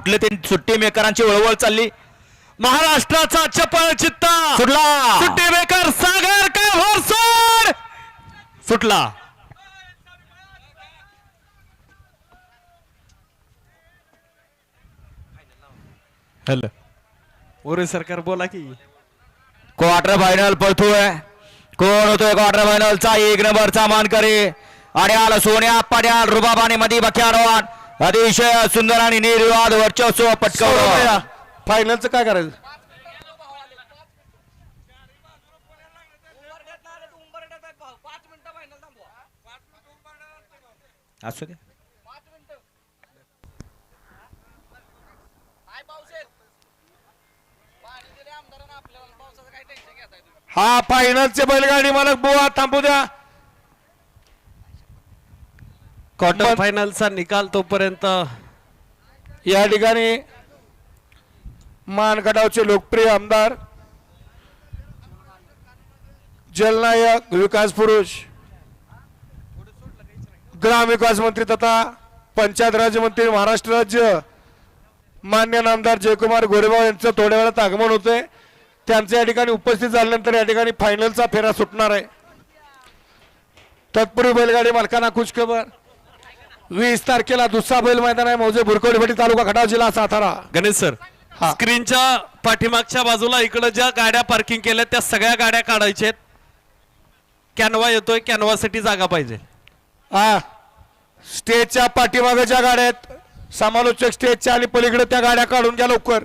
कुठले ते सुट्टी मेकरांची वळवळ चालली? महाराष्ट्राचा चपळ चित्ता. सुटला. सुट्टी मेकर सागर काय भरसोड सुटला. हॅलो. ओरे सरकार बोला की. क्वार्टर फायनल पळतोय. कोण होतोय क्वार्टर फायनलचा? एक नंबरचा मानकरी. आणि आला सोन्या पाड्याल रुबाबाने मध्ये बख्यारवान अतिशय सुंदर आणि निर्वाद वर्चस्व पटकावलं. फायनलचं काय करायचं? असू दे. हा फायनलचे बैलगाडी मालक बुवा थांबू द्या. क्वार्टर फायनलचा निकाल तोपर्यंत या ठिकाणी मानगडावचे लोकप्रिय आमदार जलनायक विकास पुरुष ग्रामविकास मंत्री तथा पंचायत राज्यमंत्री महाराष्ट्र राज्य मान्य नामदार जयकुमार गोरेबाव यांचं थोड्या वेळात आगमन होते त्यांचं या ठिकाणी उपस्थित झाल्यानंतर या ठिकाणी फायनलचा फेरा सुटणार आहे. तत्पूर्वी बैलगाडी मालकांना खुशखबर. वीस तारखेला दुसरा बैल मैदान आहे. मौजे बुरकवडीपट्टी तालुका खटाव जिल्हा सातारा. गणेश सर हा. स्क्रीनच्या पाठीमागच्या बाजूला इकडं ज्या गाड्या पार्किंग केल्या त्या सगळ्या गाड्या काढायच्या आहेत. कॅनवा येतोय कॅनवासाठी जागा पाहिजे. हा. स्टेजच्या पाठीमागे ज्या गाड्या आहेत समालोचक स्टेजच्या आणि पलीकडे त्या गाड्या काढून घ्या लवकर.